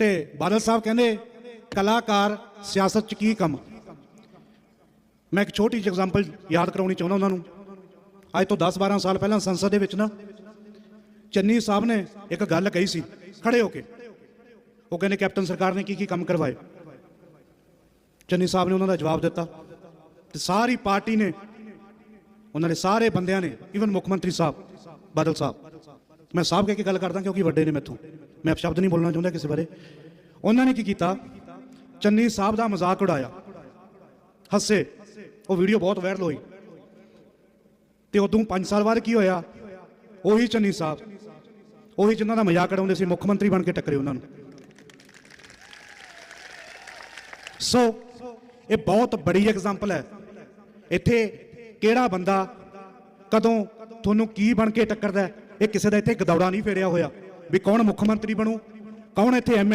ਤੇ ਬਾਦਲ ਸਾਹਿਬ ਕਹਿੰਦੇ, ਕਲਾਕਾਰ, ਸਿਆਸਤ 'ਚ ਕੀ ਕੰਮ? ਮੈਂ ਇੱਕ ਛੋਟੀ ਜਿਹੀ ਐਗਜ਼ਾਮਪਲ ਯਾਦ ਕਰਾਉਣੀ ਚਾਹੁੰਦਾ ਉਹਨਾਂ ਨੂੰ। ਅੱਜ ਤੋਂ 10-12 ਸਾਲ ਪਹਿਲਾਂ ਸੰਸਦ ਦੇ ਵਿੱਚ ਨਾ, ਚੰਨੀ ਸਾਹਿਬ ਨੇ ਇੱਕ ਗੱਲ ਕਹੀ ਸੀ, ਖੜੇ ਹੋ ਕੇ। ਉਹ ਕਹਿੰਦੇ, ਕੈਪਟਨ ਸਰਕਾਰ ਨੇ ਕੀ ਕੀ ਕੰਮ ਕਰਵਾਏ? ਚੰਨੀ ਸਾਹਿਬ ਨੇ ਉਹਨਾਂ ਦਾ ਜਵਾਬ ਦਿੱਤਾ ਤੇ ਸਾਰੀ ਪਾਰਟੀ ਨੇ, ਉਹਨਾਂ ਦੇ ਸਾਰੇ ਬੰਦਿਆਂ ਨੇ ਈਵਨ ਮੁੱਖ ਮੰਤਰੀ ਸਾਹਿਬ, ਬਾਦਲ ਸਾਹਿਬ, ਮੈਂ ਸਾਹਿਬ ਕਹਿ ਕੇ ਗੱਲ ਕਰਦਾ ਕਿਉਂਕਿ ਵੱਡੇ ਨੇ ਮੈਥੋਂ। ਮੈਂ ਸ਼ਬਦ ਨਹੀਂ ਬੋਲਣਾ ਚਾਹੁੰਦਾ ਕਿਸੇ ਬਾਰੇ। ਉਹਨਾਂ ਨੇ ਕੀ ਕੀਤਾ? ਚੰਨੀ ਸਾਹਿਬ ਦਾ ਮਜ਼ਾਕ ਉਡਾਇਆ। ਹੱਸੇ। ਉਹ ਵੀਡੀਓ ਬਹੁਤ ਵਾਇਰਲ ਹੋਈ। ਤੇ ਉਦੋਂ 5 ਸਾਲ ਬਾਅਦ ਕੀ ਹੋਇਆ? ਉਹੀ ਚੰਨੀ ਸਾਹਿਬ। ਉਹੀ ਜਿਨ੍ਹਾਂ ਦਾ ਮਜ਼ਾਕ ਉਡਾਉਂਦੇ ਸੀ, ਮੁੱਖ ਮੰਤਰੀ ਬਣ ਕੇ ਟੱਕਰੇ ਉਹਨਾਂ ਨੂੰ। ਸੋ ਇਹ ਬਹੁਤ ਬੜੀ ਐਗਜ਼ਾਮਪਲ ਹੈ। ਇੱਥੇ ਕਿਹੜਾ ਬੰਦਾ ਕਦੋਂ ਤੁਹਾਨੂੰ ਕੀ ਬਣ ਕੇ ਟੱਕਰਦਾ ਇਹ ਕਿਸੇ ਦਾ ਇੱਥੇ ਗਦੌੜਾ ਨਹੀਂ ਫੇਰਿਆ ਹੋਇਆ। ਵੀ ਕੌਣ ਮੁੱਖ ਮੰਤਰੀ ਬਣੂ? ਕੌਣ ਇੱਥੇ ਐਮਐਲ